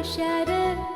हुशार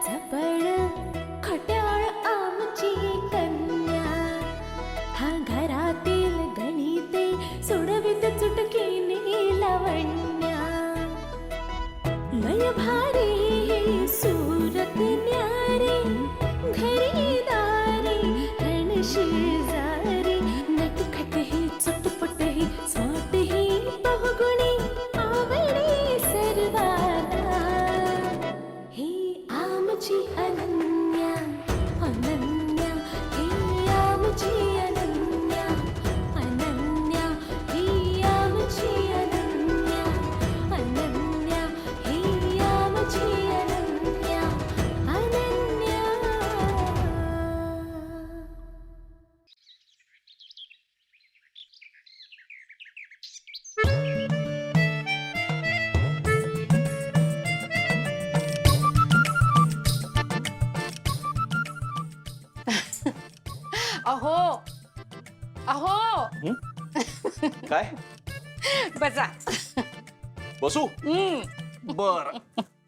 बसू? हम्म, बर.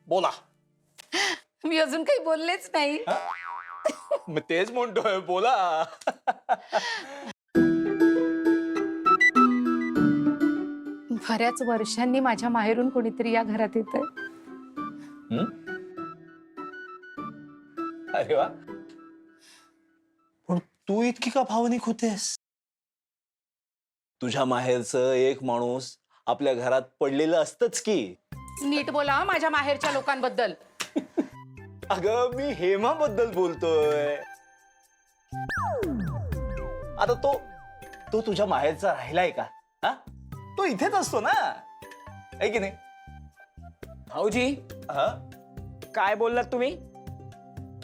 बोला. मी अजून काही बोललेच नाही. मग तेच म्हणतोय बोला. बऱ्याच वर्षांनी माझ्या माहेरून कोणीतरी या घरात येत? अरे वा. पण तू इतकी का भावनिक होतेस? तुझ्या माहेरचं एक माणूस आपल्या घरात पडलेलं असतच की. नीट बोला माझ्या माहेरच्या लोकांबद्दल. अगं मी हेमा बद्दल बोलतोय. आता तो तो तुझ्या माहेरचा राहिलाय का? हा? तो इथेच असतो ना? आहे की नाही? भाऊजी हा? काय बोललात तुम्ही?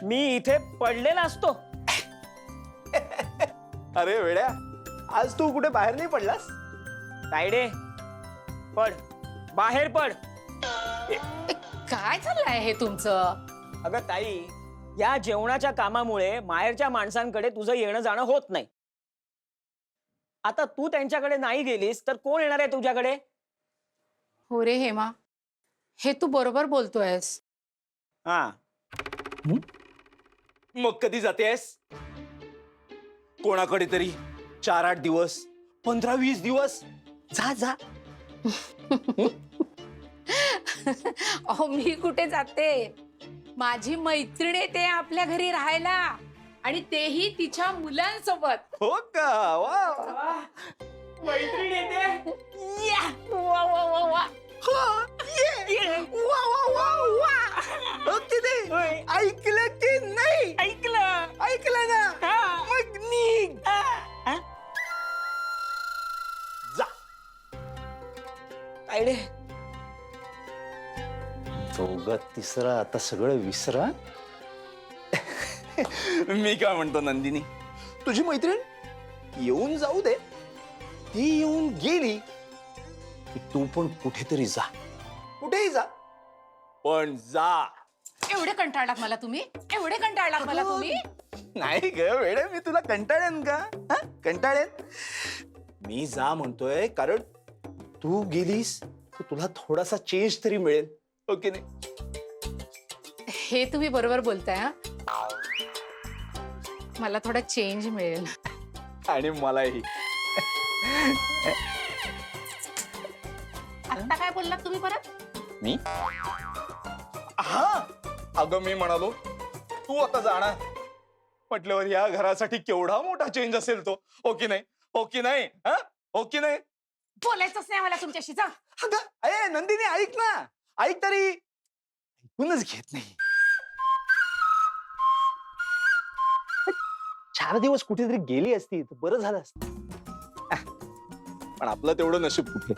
मी इथे पडलेला असतो अरे वेड्या आज तू कुठे बाहेर नाही पडलास? तायडे पड. बाहेर पड. काय चाललंय हे तुमचं? अगं ताई या जेवणाच्या कामामुळे माहेरच्या माणसांकडे तुझं येणं जाणं होत नाही. आता तू त्यांच्याकडे नाही गेलीस तर कोण येणार आहे तुझ्याकडे? हो रे हेमा. हे तू बरोबर बोलतोयस. हा? मग कधी जातेस? कोणाकडे तरी? चार आठ दिवस? पंधरा वीस दिवस? जा जा. अहो मी कुठे जाते? माझी मैत्रीण येते आपल्या घरी राहायला आणि तेही तिच्या मुलांसोबत. हो का? वा. वा. मैत्रीण येते? या! वा, वा, वा, वा. वा, वा, वा, वा. ऐकलं की नाही? ऐकलं. ऐकलं ना? हा. तायडे चौघ तिसरा आता सगळं विसरा. मी काय म्हणतो नंदिनी? तुझी मैत्रीण येऊन जाऊ दे. ती येऊन गेली की तू पण कुठेतरी जा. कुठेही जा. पण जा. एवढे कंटाळलात मला तुम्ही? एवढे कंटाळलात मला तुम्ही? नाही ग वेळे मी तुला कंटाळेन का? हा? कंटाळेन? मी जा म्हणतोय कारण तू गेलीस तर तुला थोडासा चेंज तरी मिळेल. ओके नाही? हे तुम्ही बरोबर बोलताय हा? मला थोडा चेंज मिळेल. आणि मलाही. आता काय बोललात तुम्ही परत? मी? हा! अगं मी म्हणालो तू आता जाणार. म्हटल्यावर या घरासाठी केवढा मोठा चेंज असेल तो. हो की नाही? हो की नाही? हा? हो की नाही? बोलायचंच नाही मला तुमच्याशी जा. अगं अरे नंदिनी ऐक ना. ऐक तरी. ऐकूनच घेत नाही. चार दिवस कुठेतरी गेली असती तर बरं झालं असत. पण आपलं तेवढं नशीब कुठे?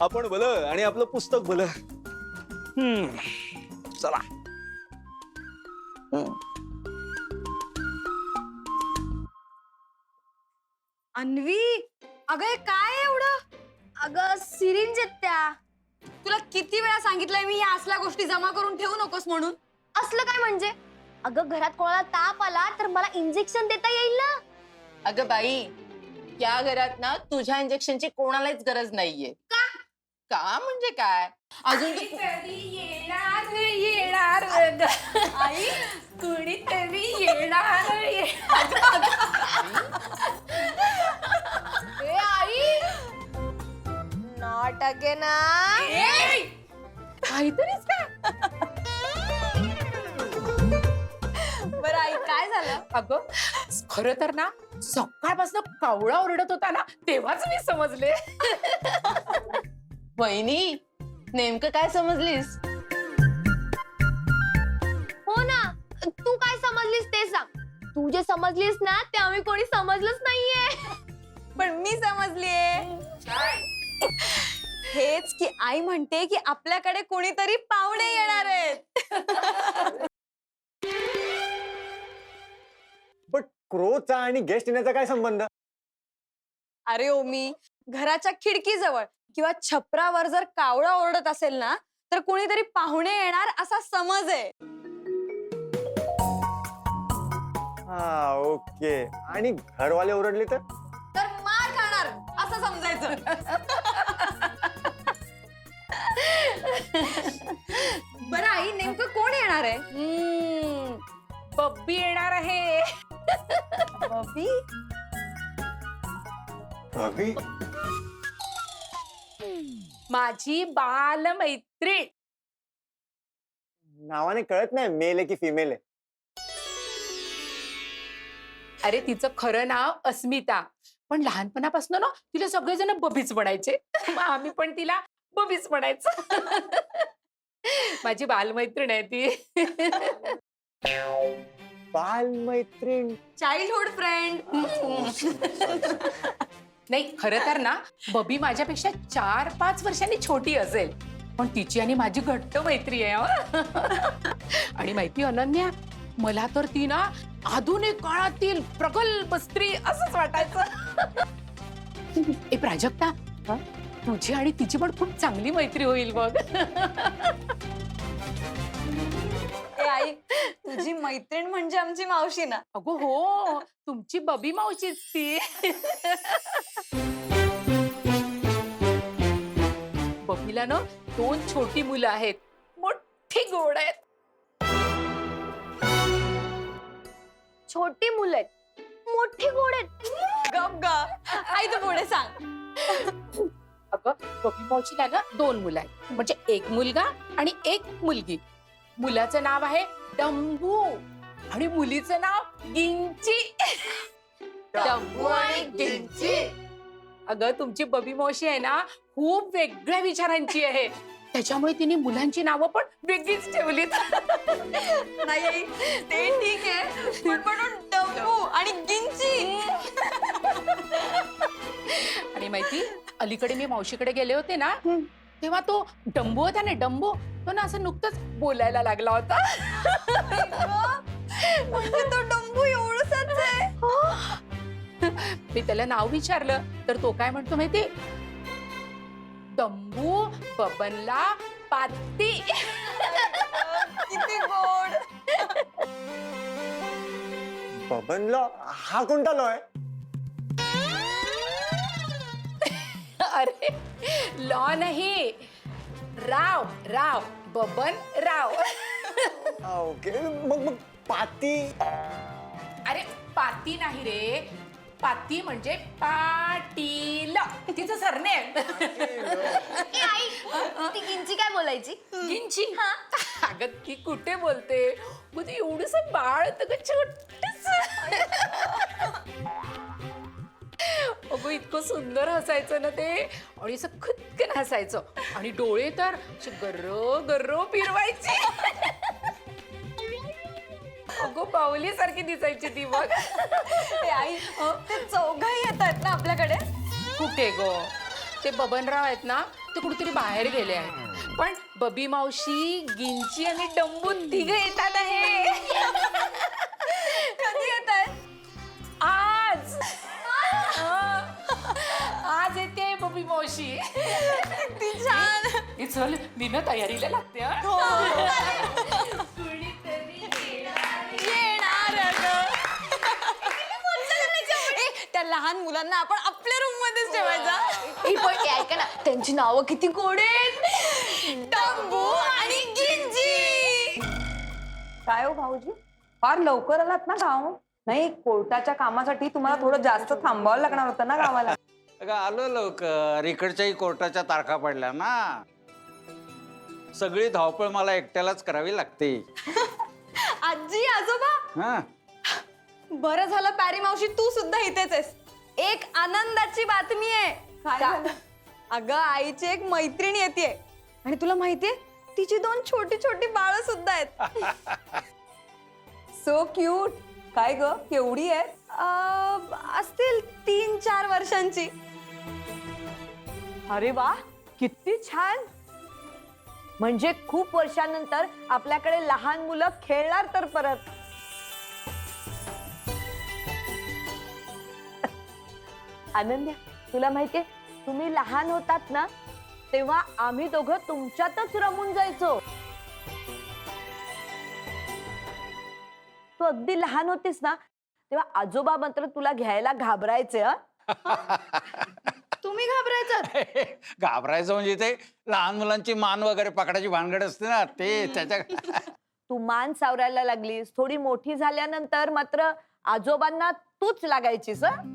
आपण भलं आणि आपलं पुस्तक भलं. हम्म. चला. अन्वी! अगं हे काय एवढं? अगं सिरिंज आहेत त्या. तुला किती वेळा सांगितलंय मी या असल्या गोष्टी जमा करून ठेवू नकोस म्हणून? असलं काय म्हणजे? अगं घरात कोणाला ताप आला तर मला इंजेक्शन देता येईल ना? अगं बाई या घरात ना तुझ्या इंजेक्शनची कोणालाच गरज नाहीये. का? का म्हणजे काय? अजून तू येणार येणार. आई कुणीतरी येणार अगेन ए! काहीतरीच काय बरं आई काय झालं? अगं खरं तर ना सकाळपासून कावळा ओरडत होता ना तेव्हाच मी समजले. वहिनी नेमकं काय समजलीस? हो ना तू काय समजलीस ते सांग. तू जे समजलीस ना ते आम्ही कोणी समजलंच नाहीये. पण मी समजलीये. हेच की आई म्हणते की आपल्याकडे कोणीतरी पाहुणे येणार आहेत. पण क्रोचा आणि गेस्ट येण्याचा काय संबंध? अरे ओमी घराच्या खिडकीजवळ किंवा छपरावर जर कावळा ओरडत असेल ना तर कोणीतरी पाहुणे येणार असा समज आहे. हा ओके. आणि घरवाले ओरडले तर? तर मार खाणार असं समजायचं. बरं आई नेमकं कोण येणार आहे? हम्म, बब्बी येणार आहे. बबी अभि माझी बाल मैत्रीण नावाने कळत नाही मेल आहे की फिमेल आहे? अरे तिचं खरं नाव अस्मिता. पण लहानपणापासून ना तिला सगळेजण बबीच म्हणायचे. मग आम्ही पण तिला बबीच म्हणायचं. माझी बालमैत्रीण आहे ती. बाल मैत्रीण चाइल्डहुड फ्रेंड नाही खरं तर ना बबी माझ्यापेक्षा चार पाच वर्षांनी छोटी असेल. पण तिची आणि माझी घट्ट मैत्री आहे हं. आणि माहिती अनन्या मला तर ती ना आधुनिक काळातील प्रगल्भ स्त्री असंच वाटायचं. ए प्राजक्ता. हं? तुझी आणि तिची पण खूप चांगली मैत्री होईल बघ. ए आई तुझी मैत्रीण म्हणजे आमची मावशी ना? अगो हो तुमची बबी मावशीच ती. बबीला ना दोन छोटी मुलं आहेत. मोठी गोड आहेत. छोटी मुलं आहेत. मोठी गोड आहेत. गप ग आई तू पुढे सांग. अगं बबी मावशीला ना दोन मुलं आहेत. म्हणजे एक मुलगा आणि एक मुलगी. मुलाचं नाव आहे डंबू आणि मुलीचं नाव गिंची. डंबू आणि गिंची. अगं तुमची बबी मावशी आहे ना खूप वेगळ्या विचारांची आहे. त्याच्यामुळे तिने मुलांची नावं पण वेगळीच ठेवलीत. नाही आई ते ठीक आहे. पण म्हणून डंबू आणि गिंची. आणि माहिती? अलीकडे मी मावशीकडे गेले होते ना तेव्हा तो डंबू होता ना डंबू तो ना असं नुकतंच बोलायला लागला होता. म्हणजे तो डंबू एवढंच आहे. मी त्याला नाव विचारलं तर तो काय म्हणतो माहिती? डंबू बबनला पाती किती गोड. बबनला हा कोणता लॉ आहे अरे लॉ नाही. राव राव बबन राव. ओके मग मग पाती. अरे पाती नाही रे. पाती म्हणजे पाटील. तिचं सरने ए आई ती गिंची काय बोलायची? गिंची अगं ती कुठे बोलते? मग एवढस बाळ ग छोटस? अगं इतकं सुंदर हसायचं ना ते. आणि असं खुदकन हसायचं. आणि डोळे तर असे गर्र गर्र फिरवायचे. अगं बावली सारखी दिसायची ती बघ. ए आई ते चौघही येतात ना आपल्याकडे? कुठे ग? ते बबनराव आहेत ना ते कुठेतरी बाहेर गेले आहेत. पण बबी मावशी गिंची आणि डंबू तिघ येतात आहे. बबी मावशी. ती छान. हे चल मी ना तयारीला लागते हं. येणार अगं. ए, त्या लहान मुलांना आपण आपल्या रूम मध्येच ठेवायचा. पण ऐका ना त्यांची नावं किती गोड आहेत. टंबू आणि गिंजी. काय हो भाऊजी? फार लवकर आलात ना गाव? नाही कोर्टाच्या कामासाठी तुम्हाला थोडं जास्त थांबावं लागणार होतं ना गावाला. अगं आलो लवकर. इकडच्याही कोर्टाच्या तारखा पडल्या ना. सगळी धावपळ मला एकट्यालाच करावी लागते. आजी आजोबा? हा. बरं झालं पॅरी मावशी तू सुद्धा इथेच आहेस. एक आनंदाची बातमी आहे. काय झालं? अगं आईची एक मैत्रीण येते आणि तुला माहितीये तिची दोन छोटी छोटी बाळ सुद्धा आहेत. सो क्यूट काय ग? केवढी आहे? अं, असतील तीन चार वर्षांची. अरे वा किती छान. म्हणजे खूप वर्षानंतर आपल्याकडे लहान मुलं खेळणार तर परत. अनन्या तुला माहितीये तुम्ही लहान होतात ना तेव्हा आम्ही दोघं तुमच्यातच रमून जायचो. तू अगदी लहान होतीस ना तेव्हा आजोबा मात्र तुला घ्यायला घाबरायचे हं? तुम्ही घाबरायचं घाबरायचं म्हणजे ते लहान मुलांची मान वगैरे पकडायची भानगड असते ना ते त्याच्या तू मान सावरायला लागलीस थोडी मोठी झाल्यानंतर मात्र आजोबांना तूच लागायचीस हं?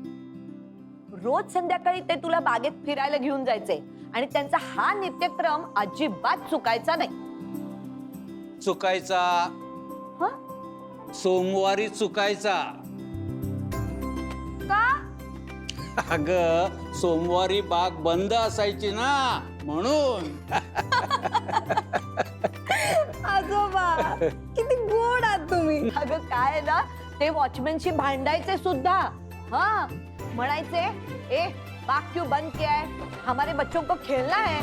रोज संध्याकाळी ते तुला बागेत फिरायला घेऊन जायचे आणि त्यांचा हा नित्यक्रम अजिबात चुकायचा नाही चुकायचा? सोमवारी चुकायचा. का? अग सोमवारी बाग बंद असायची ना म्हणून. आजोबा किती गोड आहात तुम्ही. अगं काय ना ते वॉचमॅनशी भांडायचे सुद्धा. हा म्हणायचे ए बाग क्यों बंद किया है? हमारे बच्चों को खेलना है.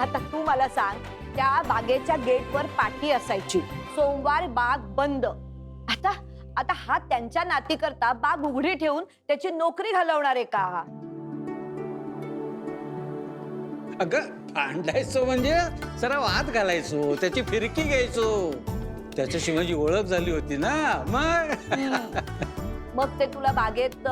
आता तू मला सांग त्या बागेच्या गेटवर पाटी असायची. सोमवार बाग बंद. आता आता हा त्यांच्या नातीकरता बाग उघडी ठेवून त्याची नोकरी घालवणार आहे का अगं भांडायचो म्हणजे? जरा वाद घालायचो त्याची फिरकी घ्यायचो. त्याच्याशी माझी ओळख झाली होती ना मग? मग ते तुला बागेत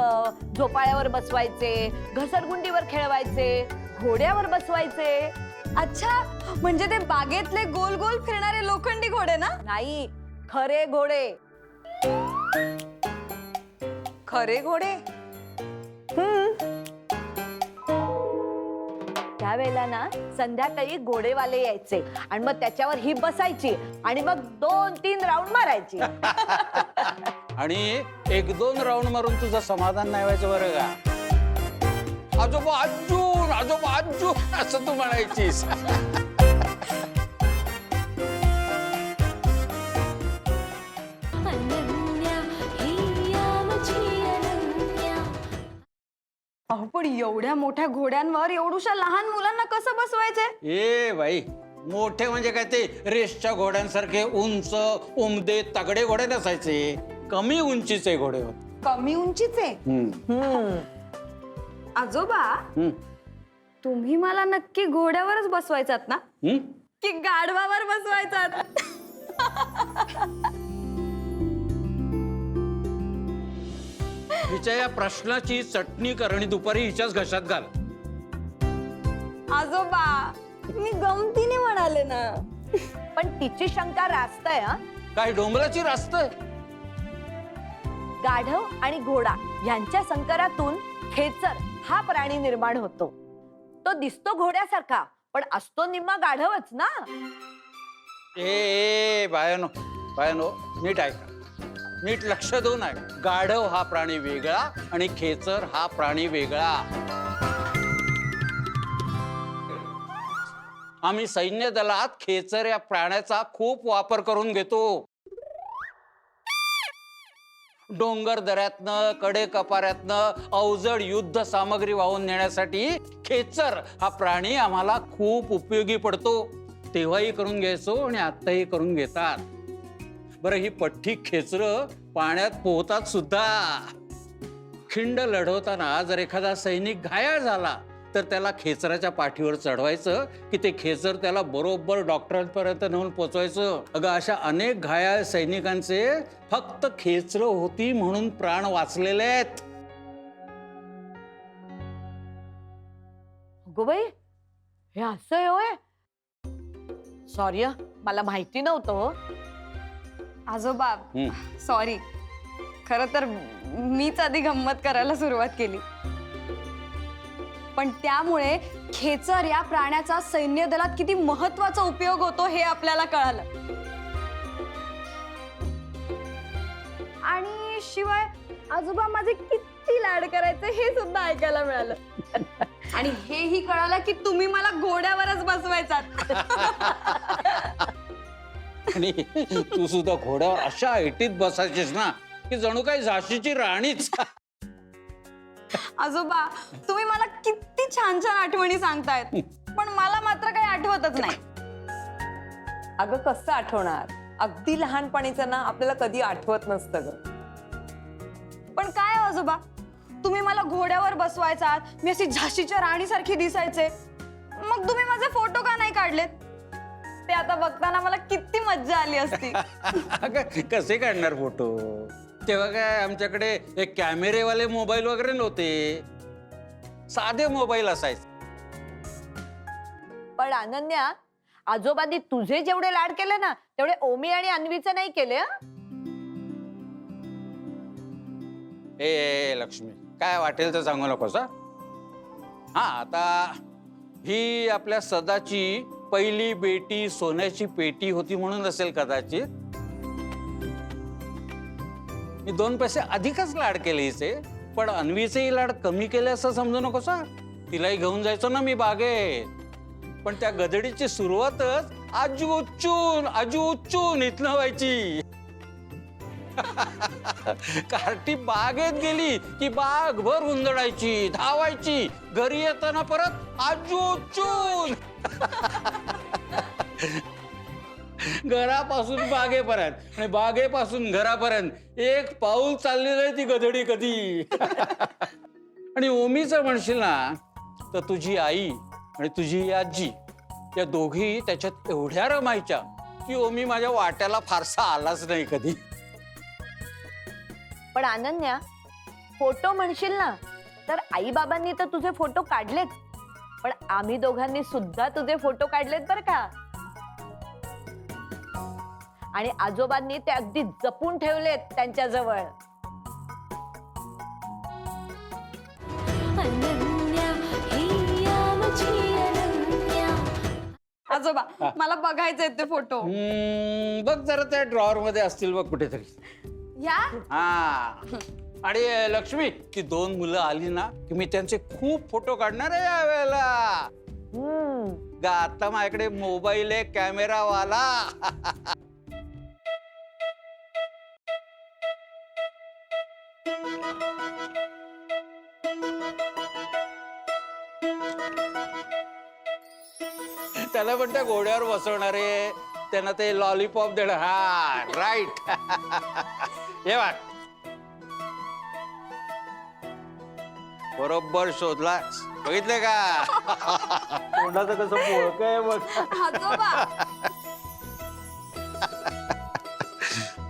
झोपाळ्यावर बसवायचे घसरगुंडीवर खेळवायचे घोड्यावर बसवायचे. अच्छा म्हणजे ते बागेतले गोल गोल फिरणारे लोखंडी घोडे ना? नाही खरे घोडे. खरे घोडे? त्यावेळेला ना संध्याकाळी घोडेवाले यायचे आणि मग त्याच्यावर ही बसायची आणि मग दोन तीन राऊंड मारायची. आणि एक दोन राऊंड मारून तुझं समाधान नाही व्हायचं बरं का? आजोबा आजून आजोबा आजून असं तू म्हणायचीस. अहो पण एवढ्या मोठ्या घोड्यांवर एवढूशा लहान मुलांना कसं बसवायचे? ए बाई मोठे म्हणजे काय ते रेसच्या घोड्यांसारखे उंच उमदे तगडे घोडे नसायचे. कमी उंचीचे घोडे होते. कमी उंचीचे? हम्म, हम्म. आजोबा हम्म, तुम्ही मला नक्की घोड्यावरच बसवायचात ना? हम्म. की गाढवावर बसवायचात? हिच्या या प्रश्नाची चटणी करणी दुपारी हिच्याच घशात घाल. आजोबा मी गमतीने म्हणाले ना. पण तिची शंका रास्त आहे हं? काय डोंगराची रास्त? गाढव आणि घोडा यांच्या संकरातून खेचर हा प्राणी निर्माण होतो. तो दिसतो घोड्यासारखा पण असतो निम्मा गाढवच ना? ए ए बायानो बायानो नीट ऐका. नीट लक्ष देऊन ऐका. गाढव हा प्राणी वेगळा आणि खेचर हा प्राणी वेगळा. आम्ही सैन्य दलात खेचर या प्राण्याचा खूप वापर करून घेतो. डोंगर दऱ्यातनं कडे कपाऱ्यातनं अवजड युद्ध सामग्री वाहून नेण्यासाठी खेचर हा प्राणी आम्हाला खूप उपयोगी पडतो. तेव्हाही करून घ्यायचो आणि आत्ताही करून घेतात. बरं ही पठ्ठी खेचर पाण्यात पोहतात सुद्धा. खिंड लढवताना जर एखादा सैनिक घायाळ झाला तर त्याला खेचराच्या पाठीवर चढवायचं की ते खेचर त्याला बरोबर डॉक्टरांपर्यंत नेऊन पोचवायचं. अगं अशा अनेक घायाळ सैनिकांचे फक्त खेचर होती म्हणून प्राण वाचलेले आहेत. गोबाई हे असं होय. सॉरी मला माहिती नव्हतं हो. आजोबा सॉरी खर तर मीच आधी गंमत करायला सुरुवात केली. पण त्यामुळे खेचर या प्राण्याचा सैन्य दलात किती महत्त्वाचा उपयोग होतो हे आपल्याला कळालं. आणि शिवाय आजोबा माझे किती लाड करायचे हे सुद्धा ऐकायला मिळालं. आणि हेही कळालं की तुम्ही मला घोड्यावरच बसवायचात. आणि तू सुद्धा घोड्यावर अशा ऐटीत बसायचीस ना की जणू काही झाशीची राणीच. आजोबा तुम्ही मला किती छान छान आठवणी सांगतायत. पण मला मात्र काही आठवतच नाही. अगं कसं आठवणार? अगदी लहानपणीचं ना आपल्याला कधी आठवत नसतं ग. पण काय हो आजोबा? तुम्ही मला घोड्यावर बसवायचात मी अशी झाशीच्या राणीसारखी दिसायचे. मग तुम्ही माझे फोटो का नाही काढलेत? ते आता बघताना मला किती मज्जा आली असती. अगं, कसे काढणार फोटो? तेव्हा काय आमच्याकडे एक कॅमेरेवाले मोबाईल वगैरे नव्हते. साधे मोबाईल असायचे. पण अनन्या आजोबांनी तुझे जेवढे लाड केले ना तेवढे ओमी आणि अन्वीचे नाही केले हं? ए, ए लक्ष्मी काय वाटेल तर सांगू नकोस हा? हा आता ही आपल्या सदाची पहिली बेटी सोन्याची पेटी होती म्हणून असेल कदाचित. मी दोन पैसे अधिकच लाड केले हिचे पण अन्वीचेही लाड कमी केले असं समजू नको सा तिलाही घेऊन जायचो ना मी बागेत. पण त्या गदडीची सुरुवातच आजू उच्चून आजू उच्चून इथनं व्हायची. कार्टी बागेत गेली की बाग भर उंदडायची धावायची घरी येताना परत आजू उच्चून. घरापासून बागेपर्यंत आणि बागेपासून घरापर्यंत एक पाऊल चाललेलं आहे ती गधडी कधी? आणि ओमीचं म्हणशील ना तर तुझी आई आणि तुझी आजी या दोघी त्याच्यात एवढ्या रमायच्या की ओमी माझ्या वाट्याला फारसा आलाच नाही कधी. पण अनन्या फोटो म्हणशील ना तर आई बाबांनी तर तुझे फोटो काढलेत. पण आम्ही दोघांनी सुद्धा तुझे फोटो काढलेत बर का? आणि आजोबांनी ते अगदी जपून ठेवलेत त्यांच्या जवळ अनन्या हिया मुझी अनन्या. आजोबा मला बघायचे ते फोटो. हम्म, बघ जरा त्या ड्रॉवर मध्ये असतील बघ कुठेतरी. या? हा. आणि लक्ष्मी ती दोन मुलं आली ना की मी त्यांचे खूप फोटो काढणार आहे यावेळेला. हम्म. गा आता माझ्याकडे मोबाईल आहे कॅमेरा त्याला पण त्या घोड्यावर बसवणार आहे त्यांना ते लॉलीपॉप देणार हा राईट हे बघ. बरोबर शोधलास. बघितले का? तोंडाचं कसं पोळक आहे बघ. आजोबा.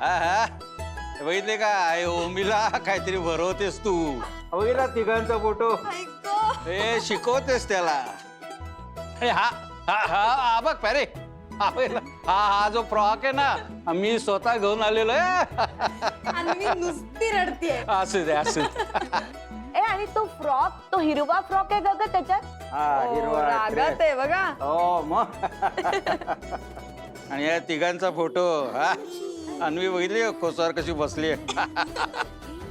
हा, हा. बघितले का? आई ओमीला काहीतरी भरवतेस तू. बघितला तिघांचा फोटो. हे शिकवतेस त्याला. हे हा हा हा हा बघ पॅरे. हा बघितला? हा हा जो फ्रॉक आहे ना मी स्वतः घेऊन आलेलो आहे. आणि मी नुसती रडतीये. असू दे असू दे. ए आणि तो फ्रॉक तो हिरवा फ्रॉक आहे का ग त्याच्यात? हा ओ, हिरवा रागात आहे बघा. हो मग. आणि या तिघांचा फोटो हा. अन्वी बघितली का? कोसावर कशी बसली वा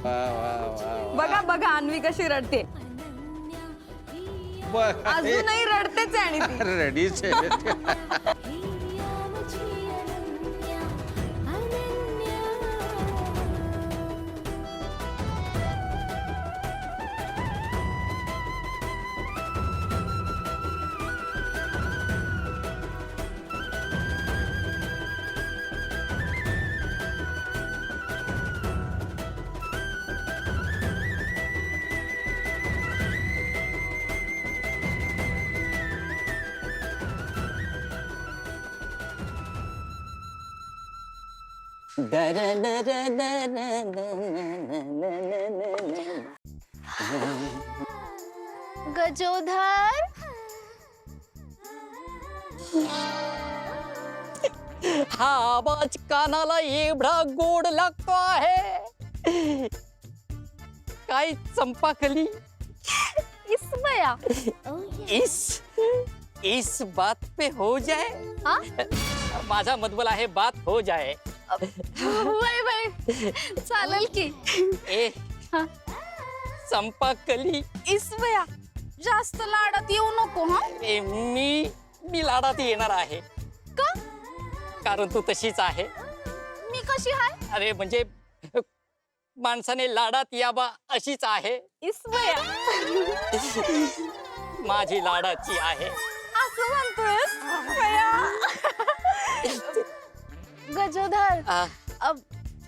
वा वा बघा बघा अन्वी कशी रडते. अजूनही रडतेच आहे आणि ती. रेडीच आहे. गजोधर? हा आवाज़ कानाला एवढा गोड लागतो आहे. काय चंपाकली? इसमया इस इस बात पे हो जाए. हा? माझा मधबल आहे बात हो जाए. वय वय चालेल की. ए चंपाकली. इसमया जास्त लाडात येऊ नको हा? ए, मी मी लाडात येणार आहे. का? कारण तू तशीच आहे. मी कशी हाय? अरे म्हणजे माणसाने लाडात यावा अशीच आहे. इसमया माझी लाडाची आहे. असं म्हणतोयस? गजोधर आ, अ,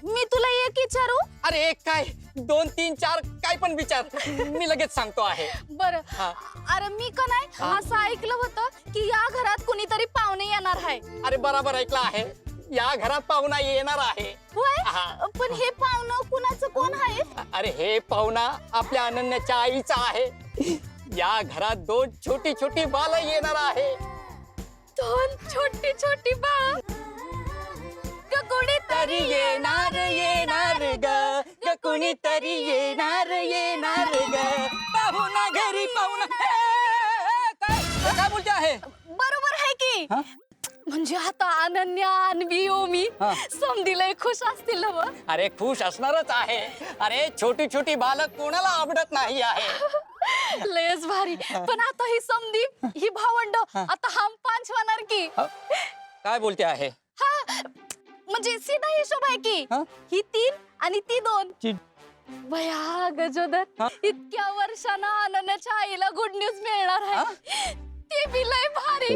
मी तुला एक विचारू? अरे एक काय? दोन तीन चार काय पण विचार. मी लगेच सांगतो आहे. बर. हा. अरे मी का नाही? हा. असं ऐकलं होतं की या घरात कुणीतरी पाहुणे येणार आहे. अरे बराबर ऐकलं आहे. या घरात पाहुणा येणार आहे. होय? हा. पण हे पाहुणं कुणाचं? कोण आहे? अरे हे पाहुणा आपल्या अनन्याच्या आईचा आहे. या घरात दोन छोटी छोटी बाल येणार आहे. दोन छोटी छोटी बाळ? तरी येणार येणार ग. ग कुणीतरी येणार येणार ग. पाहुणा घरी पाहुणा ए, काय? काय बोलते आहे? बरोबर आहे की. हा? म्हणजे आता अनन्या अन्वी ओमी हा. समधीलय खुश असतील ना? अरे खुश असणारच आहे. अरे छोटी छोटी बालक कोणाला आवडत नाही आहे? लयच भारी. पण आता ही समधी ही भावंड आता हम पांच होणार की काय बोलते आहे? म्हणजे सीधा हिशोब आहे की. हा? ही तीन आणि ती दोन. ती- भया गजोदर? इतक्या वर्षांना अनन्याच्या आईला गुड न्यूज मिळणार आहे. ते बी लय भारी.